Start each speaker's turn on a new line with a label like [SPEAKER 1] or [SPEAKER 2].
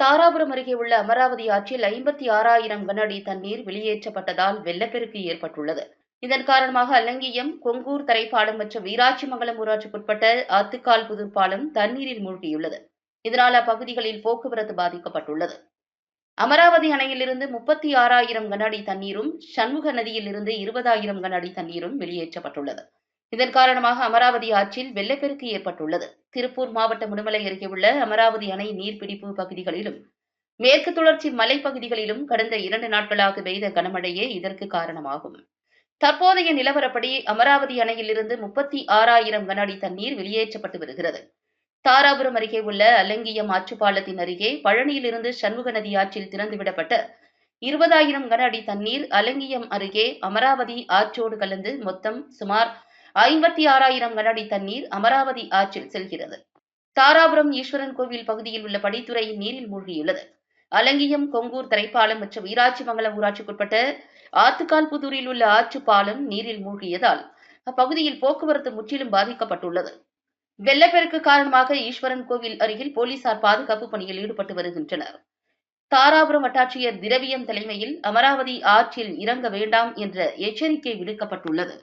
[SPEAKER 1] தாராபுரம் அருகே உள்ள அமராவதி ஆற்றில் ஐம்பத்தி ஆறாயிரம் கனஅடி தண்ணீர் வெளியேற்றப்பட்டதால் வெள்ளப்பெருக்கு ஏற்பட்டுள்ளது. இதன் காரணமாக அல்லங்கியம் கொங்கூர் தரைப்பாலம் மற்றும் வீராட்சிமங்கலம் ஊராட்சிக்குட்பட்ட ஆத்துக்கால் புதூர் பாலம் தண்ணீரில் மூழ்கியுள்ளது. இதனால் அப்பகுதிகளில் போக்குவரத்து பாதிக்கப்பட்டுள்ளது. அமராவதி அணையிலிருந்து முப்பத்தி ஆறாயிரம் கனஅடி தண்ணீரும் சண்முக நதியிலிருந்து இருபதாயிரம் கனஅடி தண்ணீரும் வெளியேற்றப்பட்டுள்ளது. இதன் காரணமாக அமராவதி ஆற்றில் வெள்ளப்பெருக்கு ஏற்பட்டுள்ளது. திருப்பூர் மாவட்டம் முடுமலை அருகே உள்ள அமராவதி அணை நீர்பிடிப்பு பகுதிகளிலும் மேற்கு தொடர்ச்சி மலைப்பகுதிகளிலும் கடந்த இரண்டு நாட்களாக பெய்த கனமழையே இதற்கு காரணமாகும். தற்போதைய நிலவரப்படி அமராவதி அணையிலிருந்து முப்பத்தி ஆறாயிரம் கன அடி தண்ணீர் வெளியேற்றப்பட்டு வருகிறது. தாராபுரம் அருகே உள்ள அலங்கியம் ஆற்றுப்பாலத்தின் அருகே பழனியிலிருந்து சண்முக நதி ஆற்றில் திறந்துவிடப்பட்ட இருபதாயிரம் கன அடி தண்ணீர் அலங்கியம் அருகே அமராவதி ஆற்றோடு கலந்து மொத்தம் சுமார் ஐம்பத்தி ஆறாயிரம் கனஅடி தண்ணீர் அமராவதி ஆற்றில் செல்கிறது. தாராபுரம் ஈஸ்வரன் கோவில் பகுதியில் உள்ள படித்துறை நீரில் மூழ்கியுள்ளது. அலங்கியம் கொங்கூர் தரைப்பாலம் மற்றும் வீராட்சிமங்கலம் ஊராட்சிக்குட்பட்ட ஆத்துக்கால் புதூரில் உள்ள ஆற்று பாலம் நீரில் மூழ்கியதால் அப்பகுதியில் போக்குவரத்து முற்றிலும் பாதிக்கப்பட்டுள்ளது. வெள்ளப்பெருக்கு காரணமாக ஈஸ்வரன் கோவில் அருகில் போலீசார் பாதுகாப்பு பணியில் ஈடுபட்டு வருகின்றனர். தாராபுரம் வட்டாட்சியர் திரவியம் தலைமையில் அமராவதி ஆற்றில் இறங்க வேண்டாம் என்ற எச்சரிக்கை விடுக்கப்பட்டுள்ளது.